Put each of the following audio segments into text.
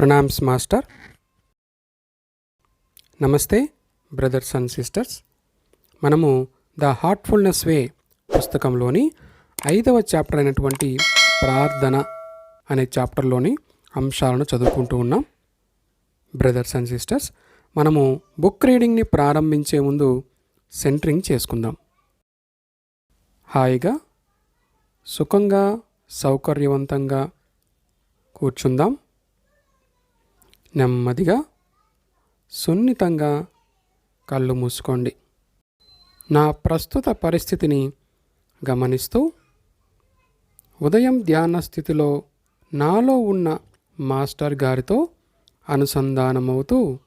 Pranams master. నమస్తే brothers and sisters. మనము the Heartfulness way పుస్తకంలోని ఐదవ చాప్టర్ అయినటువంటి ప్రార్థన అనే చాప్టర్లోని అంశాలను చదువుకుంటూ ఉన్నాం. బ్రదర్స్ అండ్ సిస్టర్స్ మనము బుక్ రీడింగ్ని ప్రారంభించే ముందు సెంటరింగ్ చేసుకుందాం. హాయిగా సుఖంగా సౌకర్యవంతంగా కూర్చుందాం. నెమ్మదిగా సున్నితంగా కళ్ళు మూసుకోండి. నా ప్రస్తుత పరిస్థితిని గమనిస్తూ ఉదయం ధ్యాన స్థితిలో నాలో ఉన్న మాస్టర్ గారితో అనుసంధానమవుతూ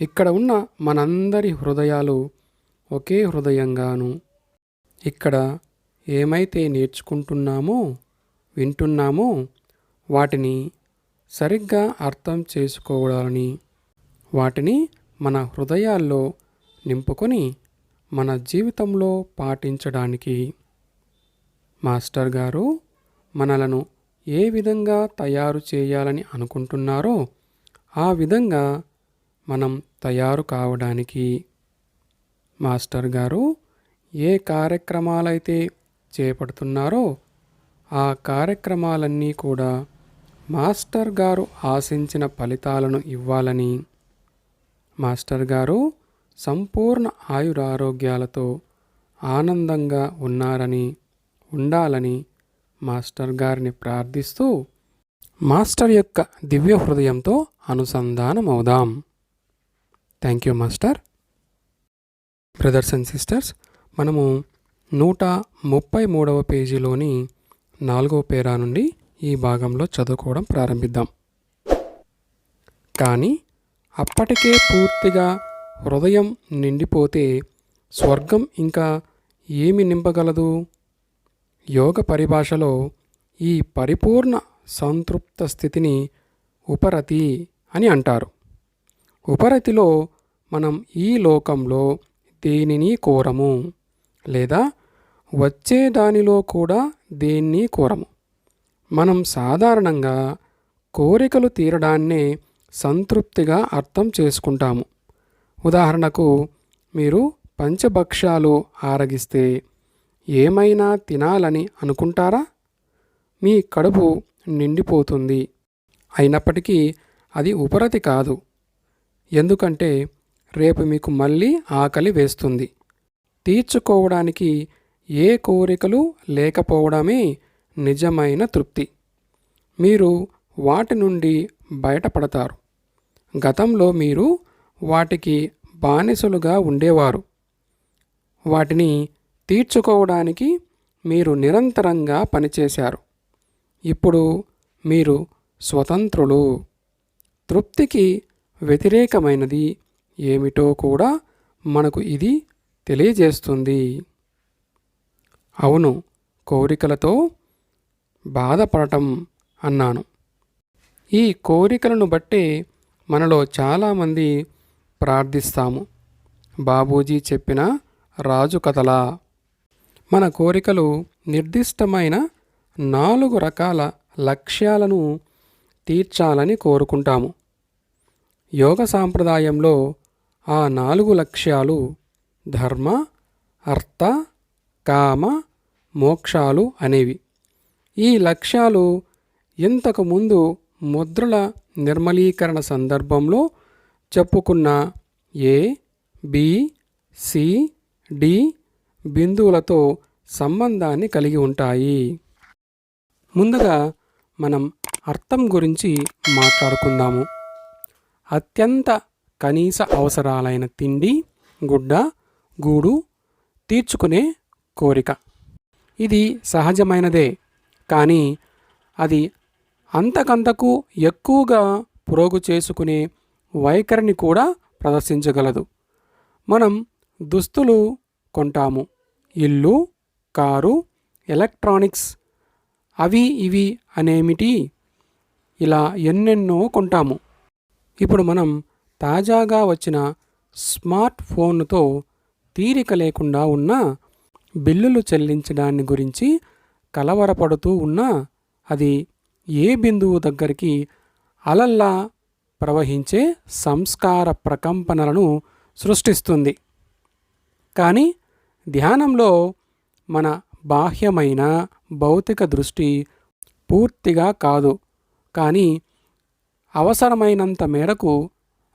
ఇక్కడ ఉన్న మనందరి హృదయాలు ఒకే హృదయంగాను ఇక్కడ ఏమైతే నేర్చుకుంటున్నామో వింటున్నామో వాటిని సరిగ్గా అర్థం చేసుకోవడాలని వాటిని మన హృదయాల్లో నింపుకొని మన జీవితంలో పాటించడానికి మాస్టర్ గారు మనలను ఏ విధంగా తయారు చేయాలని అనుకుంటున్నారో ఆ విధంగా మనం తయారు కావడానికి మాస్టర్ గారు ఏ కార్యక్రమాలైతే చేపడుతున్నారో ఆ కార్యక్రమాలన్నీ కూడా మాస్టర్ గారు ఆశించిన ఫలితాలను ఇవ్వాలని. మాస్టర్ గారు సంపూర్ణ ఆయురారోగ్యాలతో ఆనందంగా ఉన్నారని ఉండాలని మాస్టర్ గారిని ప్రార్థిస్తూ మాస్టర్ యొక్క దివ్య హృదయంతో అనుసంధానమవుదాం. Thank you master. Brothers and sisters మనము నూట ముప్పై మూడవ పేజీలోని నాలుగవ పేరా నుండి ఈ భాగంలో చదువుకోవడం ప్రారంభిద్దాం. కానీ అప్పటికే పూర్తిగా హృదయం నిండిపోతే స్వర్గం ఇంకా ఏమి నింపగలదు? యోగ పరిభాషలో ఈ పరిపూర్ణ సంతృప్త స్థితిని ఉపరతి అని అంటారు. ఉపరతిలో మనం ఈ లోకంలో దేనిని కోరము లేదా వచ్చే దానిలో కూడా దేన్ని కోరము? మనం సాధారణంగా కోరికలు తీరడాన్నే సంతృప్తిగా అర్థం చేసుకుంటాము. ఉదాహరణకు మీరు పంచభక్ష్యాలు ఆరగిస్తే ఏమైనా తినాలని అనుకుంటారా? మీ కడుపు నిండిపోతుంది. అయినప్పటికీ అది ఉపరతి కాదు. ఎందుకంటే రేపు మీకు మళ్ళీ ఆకలి వేస్తుంది. తీర్చుకోవడానికి ఏ కోరికలు లేకపోవడమే నిజమైన తృప్తి. మీరు వాటి నుండి బయటపడతారు. గతంలో మీరు వాటికి బానిసలుగా ఉండేవారు. వాటిని తీర్చుకోవడానికి మీరు నిరంతరంగా పనిచేశారు. ఇప్పుడు మీరు స్వతంత్రులు. తృప్తికి వ్యతిరేకమైనది ఏమిటో కూడా మనకు ఇది తెలియజేస్తుంది. అవును కోరికలతో బాధపడటం అన్నాను. ఈ కోరికలను బట్టే మనలో చాలామంది ప్రార్థిస్తాము. బాబూజీ చెప్పిన రాజు కథలా. మన కోరికలు నిర్దిష్టమైన నాలుగు రకాల లక్ష్యాలను తీర్చాలని కోరుకుంటాము. యోగ సాంప్రదాయంలో ఆ నాలుగు లక్ష్యాలు ధర్మ అర్థ కామ మోక్షాలు అనేవి. ఈ లక్ష్యాలు ఇంతకుముందు ముద్రల నిర్మలీకరణ సందర్భంలో చెప్పుకున్న ఏ బి సి డి బిందువులతో సంబంధాన్ని కలిగి ఉంటాయి. ముందుగా మనం అర్థం గురించి మాట్లాడుకుందాము. అత్యంత కనీస అవసరాలైన తిండి గుడ్డ గూడు తీర్చుకునే కోరిక. ఇది సహజమైనదే. కానీ అది అంతకంతకు ఎక్కువగా పురోగు చేసుకునే వైఖరిని కూడా ప్రదర్శించగలదు. మనం దుస్తులు కొంటాము ఇల్లు కారు ఎలక్ట్రానిక్స్ అవి ఇవి అనేమిటి ఇలా ఎన్నెన్నో కొంటాము. ఇప్పుడు మనం తాజాగా వచ్చిన స్మార్ట్ ఫోన్తో తీరిక లేకుండా ఉన్న బిల్లులు చెల్లించడాన్ని గురించి కలవరపడుతూ ఉన్నా అది ఏ బిందువు దగ్గరికి అలల్లా ప్రవహించే సంస్కార ప్రకంపనలను సృష్టిస్తుంది. కానీ ధ్యానంలో మన బాహ్యమైన భౌతిక దృష్టి పూర్తిగా కాదు. కానీ అవసరమైనంత మేరకు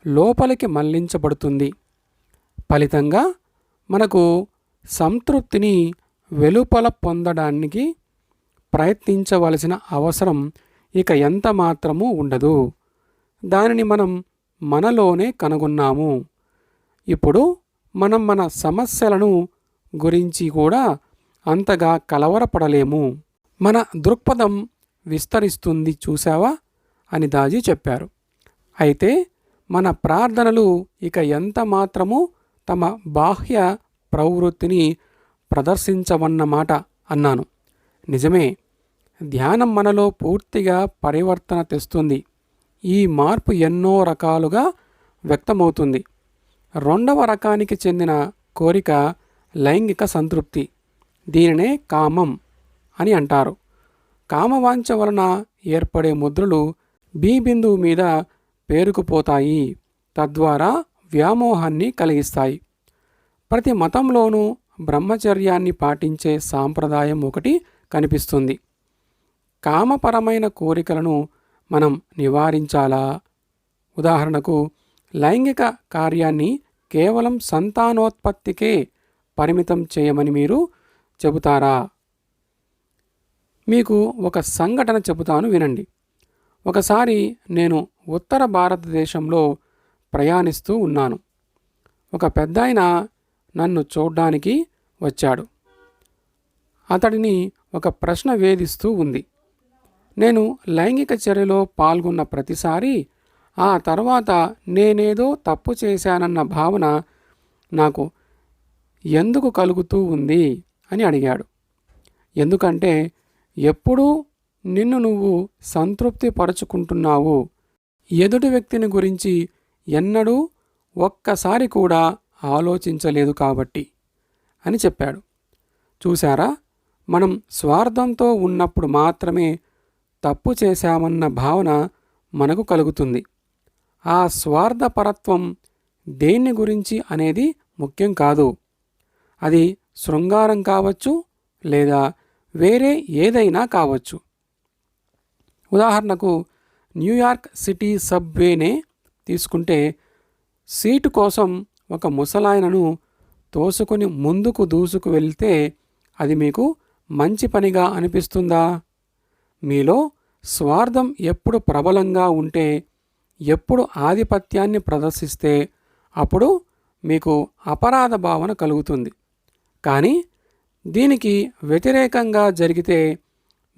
లోపలికి మళ్ళించబడుతుంది. ఫలితంగా మనకు సంతృప్తిని వెలుపల పొందడానికి ప్రయత్నించవలసిన అవసరం ఇక ఎంత మాత్రమూ ఉండదు. దానిని మనం మనలోనే కనుగొన్నాము. ఇప్పుడు మనం మన సమస్యలను గురించి కూడా అంతగా కలవరపడలేము. మన దృక్పథం విస్తరిస్తుంది చూసావా అని దాజీ చెప్పారు. అయితే మన ప్రార్థనలు ఇక ఎంత మాత్రము తమ బాహ్య ప్రవృత్తిని ప్రదర్శించవన్నమాట అన్నాను. నిజమే ధ్యానం మనలో పూర్తిగా పరివర్తన తెస్తుంది. ఈ మార్పు ఎన్నో రకాలుగా వ్యక్తమవుతుంది. రెండవ రకానికి చెందిన కోరిక లైంగిక సంతృప్తి. దీనినే కామం అని అంటారు. కామవాంఛ వలన ఏర్పడే ముద్రలు బి బిందువు మీద పేరుకుపోతాయి. తద్వారా వ్యామోహాన్ని కలిగిస్తాయి. ప్రతి మతంలోనూ బ్రహ్మచర్యాన్ని పాటించే సాంప్రదాయం ఒకటి కనిపిస్తుంది. కామపరమైన కోరికలను మనం నివారించాలా? ఉదాహరణకు లైంగిక కార్యాన్ని కేవలం సంతానోత్పత్తికే పరిమితం చేయమని మీరు చెబుతారా? మీకు ఒక సంఘటన చెబుతాను వినండి. ఒకసారి నేను ఉత్తర భారతదేశంలో ప్రయాణిస్తూ ఉన్నాను. ఒక పెద్దాయన నన్ను చూడ్డానికి వచ్చాడు. అతడిని ఒక ప్రశ్న వేధిస్తూ ఉంది. నేను లైంగిక చర్యలో పాల్గొన్న ప్రతిసారి ఆ తర్వాత నేనేదో తప్పు చేశానన్న భావన నాకు ఎందుకు కలుగుతూ ఉంది అని అడిగాడు. ఎందుకంటే ఎప్పుడూ నిన్ను నువ్వు సంతృప్తి పరుచుకుంటున్నావు ఎదుటి వ్యక్తిని గురించి ఎన్నడూ ఒక్కసారి కూడా ఆలోచించలేదు కాబట్టి అని చెప్పాడు. చూశారా? మనం స్వార్థంతో ఉన్నప్పుడు మాత్రమే తప్పు చేశామన్న భావన మనకు కలుగుతుంది. ఆ స్వార్థపరత్వం దేన్ని గురించి అనేది ముఖ్యం కాదు. అది శృంగారం కావచ్చు లేదా వేరే ఏదైనా కావచ్చు. ఉదాహరణకు న్యూయార్క్ సిటీ సబ్వేనే తీసుకుంటే సీటు కోసం ఒక ముసలాయనను తోసుకొని ముందుకు దూసుకు వెళ్తే అది మీకు మంచి పనిగా అనిపిస్తుందా? మీలో స్వార్థం ఎప్పుడు ప్రబలంగా ఉంటే ఎప్పుడు ఆధిపత్యాన్ని ప్రదర్శిస్తే అప్పుడు మీకు అపరాధ భావన కలుగుతుంది. కానీ దీనికి వ్యతిరేకంగా జరిగితే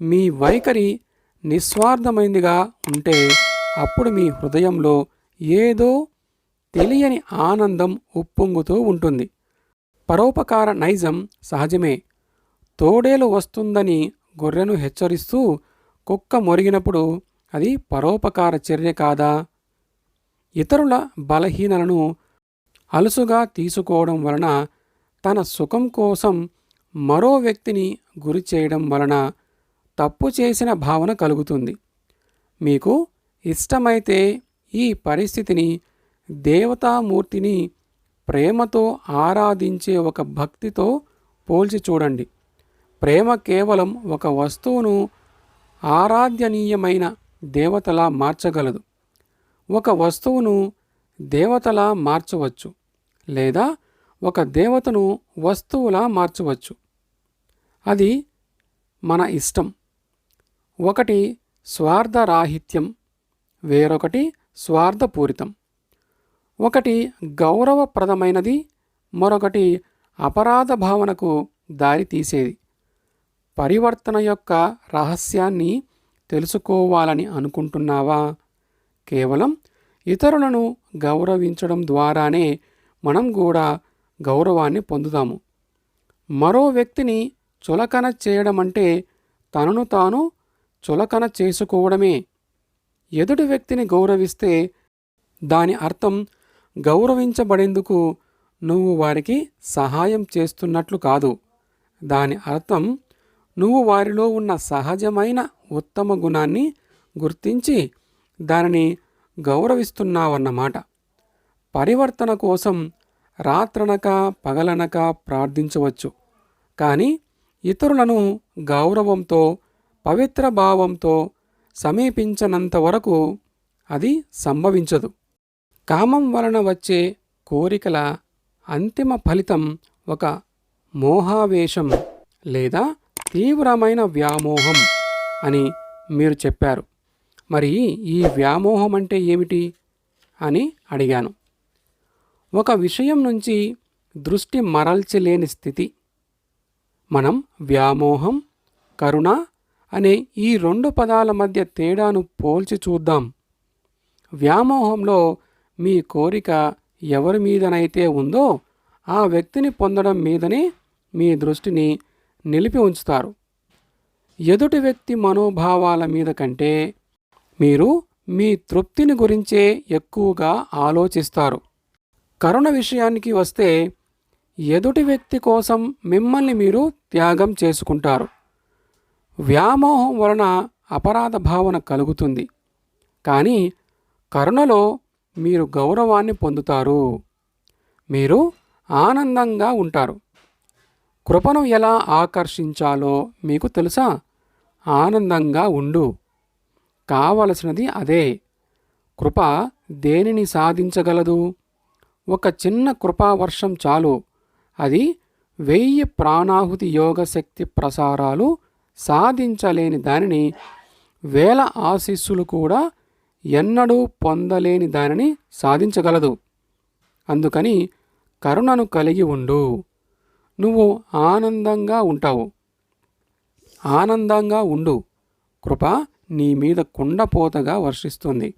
మీ వైఖరి నిస్వార్థమైందిగా ఉంటే అప్పుడు మీ హృదయంలో ఏదో తెలియని ఆనందం ఉప్పొంగుతూ ఉంటుంది. పరోపకార నైజం సహజమే. తోడేలు వస్తుందని గొర్రెను హెచ్చరిస్తూ కుక్క మొరిగినప్పుడు అది పరోపకార చర్య కాదా? ఇతరుల బలహీనలను అలుసుగా తీసుకోవడం వలన తన సుఖం కోసం మరో వ్యక్తిని గురి చేయడం వలన తప్పు చేసిన భావన కలుగుతుంది. మీకు ఇష్టమైతే ఈ పరిస్థితిని దేవతామూర్తిని ప్రేమతో ఆరాధించే ఒక భక్తితో పోల్చి చూడండి. ప్రేమ కేవలం ఒక వస్తువును ఆరాధ్యనీయమైన దేవతలా మార్చగలదు. ఒక వస్తువును దేవతలా మార్చవచ్చు లేదా ఒక దేవతను వస్తువులా మార్చవచ్చు. అది మన ఇష్టం. ఒకటి స్వార్థరాహిత్యం వేరొకటి స్వార్థపూరితం. ఒకటి గౌరవప్రదమైనది మరొకటి అపరాధ భావనకు దారి తీసేది పరివర్తన యొక్క రహస్యాన్ని తెలుసుకోవాలని అనుకుంటున్నావా? కేవలం ఇతరులను గౌరవించడం ద్వారానే మనం కూడా గౌరవాన్ని పొందుతాము. మరో వ్యక్తిని చులకన చేయడం అంటే తనను తాను చులకన చేసుకోవడమే. ఎదుటి వ్యక్తిని గౌరవిస్తే దాని అర్థం గౌరవించబడేందుకు నువ్వు వారికి సహాయం చేస్తున్నట్లు కాదు. దాని అర్థం నువ్వు వారిలో ఉన్న సహజమైన ఉత్తమ గుణాన్ని గుర్తించి దానిని గౌరవిస్తున్నావన్నమాట. పరివర్తన కోసం రాత్రనక పగలనక ప్రార్థించవచ్చు. కానీ ఇతరులను గౌరవంతో పవిత్ర భావంతో సమీపించనంత వరకు అది సంభవించదు. కామం వలన వచ్చే కోరికల అంతిమ ఫలితం ఒక మోహావేశం లేదా తీవ్రమైన వ్యామోహం అని మీరు చెప్పారు. మరి ఈ వ్యామోహం అంటే ఏమిటి? అని అడిగాను. ఒక విషయం నుంచి దృష్టి మరల్చలేని స్థితి. మనం వ్యామోహం కరుణ అనే ఈ రెండు పదాల మధ్య తేడాను పోల్చి చూద్దాం. వ్యామోహంలో మీ కోరిక ఎవరి మీదనైతే ఉందో ఆ వ్యక్తిని పొందడం మీదనే మీ దృష్టిని నిలిపి ఉంచుతారు. ఎదుటి వ్యక్తి మనోభావాల మీద కంటే మీరు మీ తృప్తిని గురించే ఎక్కువగా ఆలోచిస్తారు. కరుణ విషయానికి వస్తే ఎదుటి వ్యక్తి కోసం మిమ్మల్ని మీరు త్యాగం చేసుకుంటారు. వ్యామోహం వలన అపరాధ భావన కలుగుతుంది. కానీ కరుణలో మీరు గౌరవాన్ని పొందుతారు. మీరు ఆనందంగా ఉంటారు. కృపను ఎలా ఆకర్షించాలో మీకు తెలుసా? ఆనందంగా ఉండు. కావలసినది అదే. కృప దేనిని సాధించగలదు? ఒక చిన్న కృపావర్షం చాలు. అది వెయ్యి ప్రాణాహుతి యోగ శక్తి ప్రసారాలు సాధించలేని దానిని వేల ఆశీస్సులు కూడా ఎన్నడూ పొందలేని దానిని సాధించగలదు. అందుకని కరుణను కలిగి ఉండు. నువ్వు ఆనందంగా ఉంటావు. ఆనందంగా ఉండు. కృప నీ మీద కుండపోతగా వర్షిస్తుంది.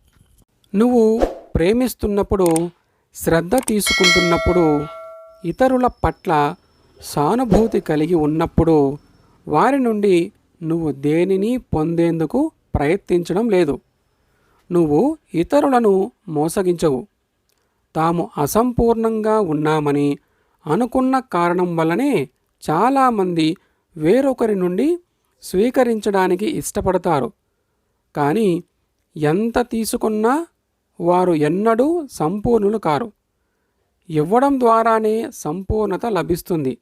నువ్వు ప్రేమిస్తున్నప్పుడు శ్రద్ధ తీసుకుంటున్నప్పుడు ఇతరుల పట్ల సానుభూతి కలిగి ఉన్నప్పుడు వారి నుండి నువ్వు దేనిని పొందేందుకు ప్రయత్నించడం లేదు. నువ్వు ఇతరులను మోసగించవు. తాము అసంపూర్ణంగా ఉన్నామని అనుకున్న కారణం వల్లనే చాలామంది వేరొకరి నుండి స్వీకరించడానికి ఇష్టపడతారు. కానీ ఎంత తీసుకున్నా వారు ఎన్నడూ సంపూర్ణులు కారు. ఇవ్వడం ద్వారానే సంపూర్ణత లభిస్తుంది.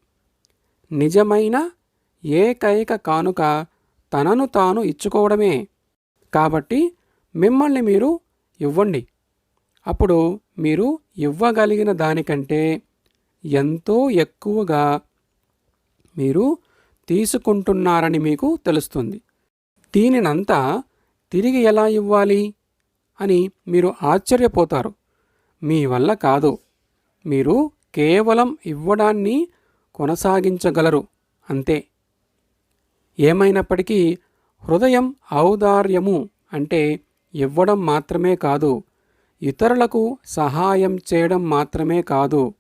నిజమైన ఏకైక కానుక తనను తాను ఇచ్చుకోవడమే. కాబట్టి మిమ్మల్ని మీరు ఇవ్వండి. అప్పుడు మీరు ఇవ్వగలిగిన దానికంటే ఎంతో ఎక్కువగా మీరు తీసుకుంటున్నారని మీకు తెలుస్తుంది. దీనినంతా తిరిగి ఎలా ఇవ్వాలి అని మీరు ఆశ్చర్యపోతారు. మీ వల్ల కాదు. మీరు కేవలం ఇవ్వడాన్ని కొనసాగించగలరు. అంతే. ఏమైనప్పటికీ హృదయం ఔదార్యము అంటే ఇవ్వడం మాత్రమే కాదు. ఇతరులకు సహాయం చేయడం మాత్రమే కాదు.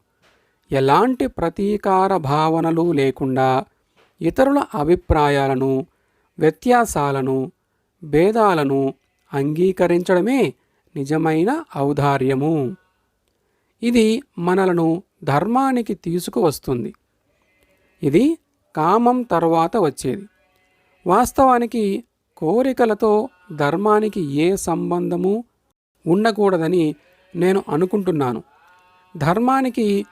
ఎలాంటి ప్రతీకార భావనలు లేకుండా ఇతరుల అభిప్రాయాలను వ్యత్యాసాలను భేదాలను అంగీకరించడమే నిజమైన ఔదార్యము. ఇది మనలను ధర్మానికి తీసుకువస్తుంది. ఇది కామం తర్వాత వచ్చేది. వాస్తవానికి కోరికలతో ధర్మానికి ఏ సంబంధము ఉండకూడదని నేను అనుకుంటున్నాను. ధర్మానికి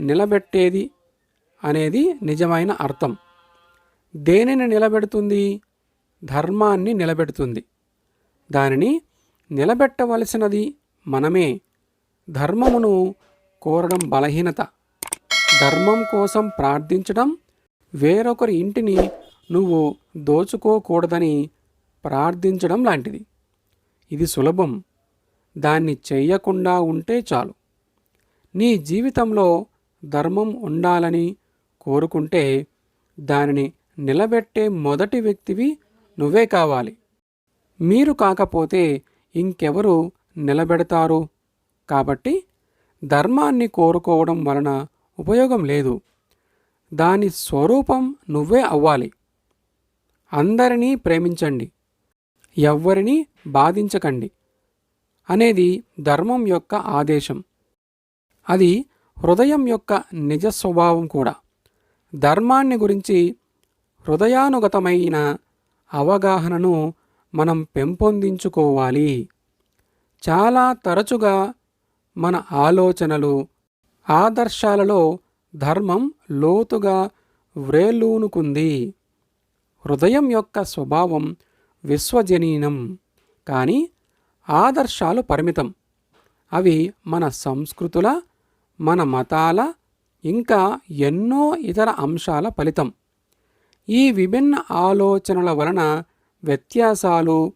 నిలబెట్టేది అనేది నిజమైన అర్థం. దేనిని నిలబెడుతుంది? ధర్మాన్ని నిలబెడుతుంది. దానిని నిలబెట్టవలసినది మనమే. ధర్మమును కోరడం బలహీనత. ధర్మం కోసం ప్రార్థించడం వేరొకరి ఇంటిని నువ్వు దోచుకోకూడదని ప్రార్థించడం లాంటిది. ఇది సులభం. దాన్ని చెయ్యకుండా ఉంటే చాలు. నీ జీవితంలో ధర్మం ఉండాలని కోరుకుంటే దానిని నిలబెట్టే మొదటి వ్యక్తివి నువ్వే కావాలి. మీరు కాకపోతే ఇంకెవరు నిలబెడతారు? కాబట్టి ధర్మాన్ని కోరుకోవడం వలన ఉపయోగం లేదు. దాని స్వరూపం నువ్వే అవ్వాలి. అందరినీ ప్రేమించండి. ఎవ్వరినీ బాధించకండి. అనేది ధర్మం యొక్క ఆదేశం. అది హృదయం యొక్క నిజ స్వభావం కూడా. ధర్మాన్ని గురించి హృదయానుగతమైన అవగాహనను మనం పెంపొందించుకోవాలి. చాలా తరచుగా మన ఆలోచనలు ఆదర్శాలలో ధర్మం లోతుగా వ్రేలూనుకుంది. హృదయం యొక్క స్వభావం విశ్వజనీనం కానీ ఆదర్శాలు పరిమితం. అవి మన సంస్కృతుల మన మతాల ఇంకా ఎన్నో ఇతర అంశాల ఫలితం. ఈ విభిన్న ఆలోచనల వలన వ్యత్యాసాలు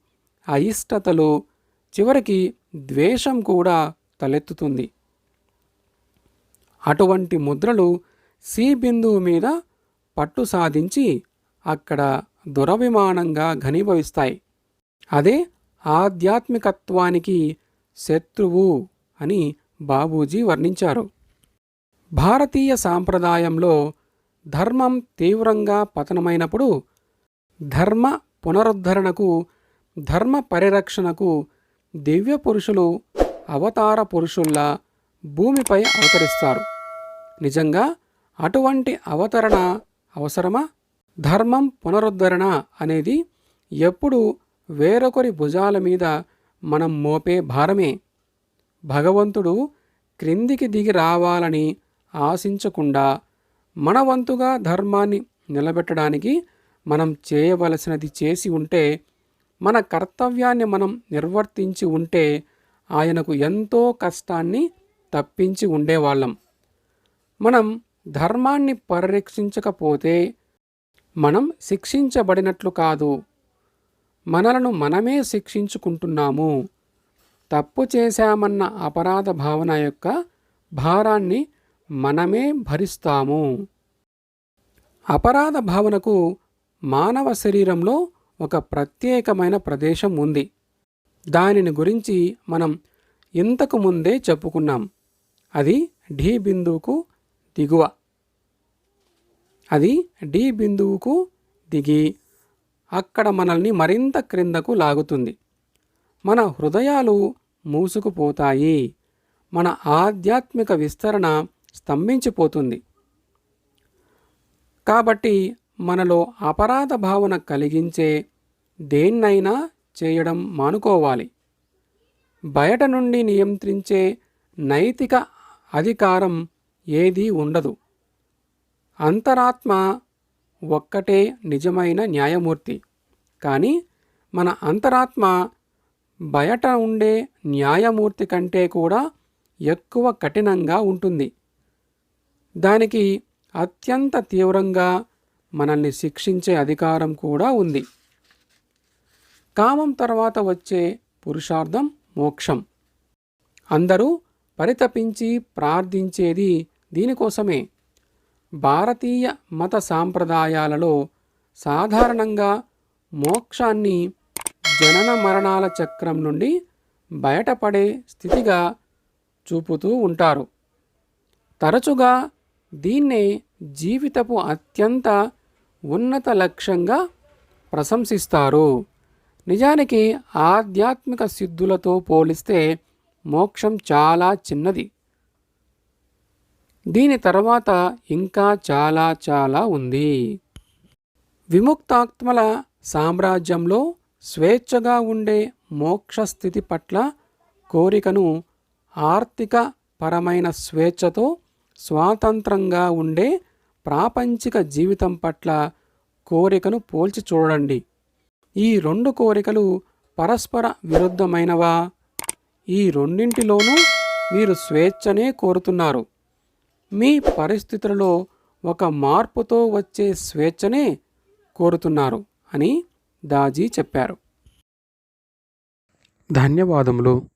అయిష్టతలు చివరికి ద్వేషం కూడా తలెత్తుతుంది. అటువంటి ముద్రలు సి బిందువు మీద పట్టు సాధించి అక్కడ దురభిమానంగా ఘనీభవిస్తాయి. అదే ఆధ్యాత్మికత్వానికి శత్రువు అని బాబూజీ వర్ణించారు. భారతీయ సాంప్రదాయంలో ధర్మం తీవ్రంగా పతనమైనప్పుడు ధర్మ పునరుద్ధరణకు ధర్మ పరిరక్షణకు దివ్య పురుషులు అవతార పురుషుల్లా భూమిపై అవతరిస్తారు. నిజంగా అటువంటి అవతరణ అవసరమా? ధర్మం పునరుద్ధరణ అనేది ఎప్పుడు వేరొకరి భుజాల మీద మనం మోపే భారమే. భగవంతుడు క్రిందికి దిగి రావాలని ఆశించకుండా మన వంతుగా ధర్మాన్ని నిలబెట్టడానికి మనం చేయవలసినది చేసి ఉంటే మన కర్తవ్యాన్ని మనం నిర్వర్తించి ఉంటే ఆయనకు ఎంతో కష్టాన్ని తప్పించి ఉండేవాళ్ళం. మనం ధర్మాన్ని పరిరక్షించకపోతే మనం శిక్షించబడినట్లు కాదు. మనలను మనమే శిక్షించుకుంటున్నాము. తప్పు చేశామన్న అపరాధ భావన యొక్క భారాన్ని మనమే భరిస్తాము. అపరాధ భావనకు మానవ శరీరంలో ఒక ప్రత్యేకమైన ప్రదేశం ఉంది. దానిని గురించి మనం ఇంతకు ముందే చెప్పుకున్నాం. అది ఢీ బిందువుకు దిగువ. అది డి బిందువుకు దిగి అక్కడ మనల్ని మరింత క్రిందకు లాగుతుంది. మన హృదయాలు మూసుకుపోతాయి. మన ఆధ్యాత్మిక విస్తరణ స్తంభించిపోతుంది. కాబట్టి మనలో అపరాధ భావన కలిగించే దేన్నైనా చేయడం మానుకోవాలి. బయట నుండి నియంత్రించే నైతిక అధికారం ఏదీ ఉండదు. అంతరాత్మ ఒక్కటే నిజమైన న్యాయమూర్తి. కానీ మన అంతరాత్మ బయట ఉండే న్యాయమూర్తి కంటే కూడా ఎక్కువ కఠినంగా ఉంటుంది. దానికి అత్యంత తీవ్రంగా మనల్ని శిక్షించే అధికారం కూడా ఉంది. కామం తర్వాత వచ్చే పురుషార్థం మోక్షం. అందరూ పరితపించి ప్రార్థించేది దీనికోసమే. భారతీయ మత సాంప్రదాయాలలో సాధారణంగా మోక్షాన్ని జనన మరణాల చక్రం నుండి బయటపడే స్థితిగా చూపుతూ ఉంటారు. తరచుగా దీన్నే జీవితపు అత్యంత ఉన్నత లక్ష్యంగా ప్రశంసిస్తారు. నిజానికి ఆధ్యాత్మిక సిద్ధులతో పోలిస్తే మోక్షం చాలా చిన్నది. దీని తర్వాత ఇంకా చాలా చాలా ఉంది. విముక్తాత్మల సామ్రాజ్యంలో స్వేచ్ఛగా ఉండే మోక్ష స్థితి పట్ల కోరికను ఆర్థిక పరమైన స్వేచ్ఛతో స్వాతంత్రంగా ఉండే ప్రాపంచిక జీవితం పట్ల కోరికను పోల్చి చూడండి. ఈ రెండు కోరికలు పరస్పర విరుద్ధమైనవా? ఈ రెండింటిలోనూ మీరు స్వేచ్ఛనే కోరుతున్నారు. మీ పరిస్థితులలో ఒక మార్పుతో వచ్చే స్వేచ్ఛనే కోరుతున్నారు అని దాజీ చెప్పారు. ధన్యవాదములు.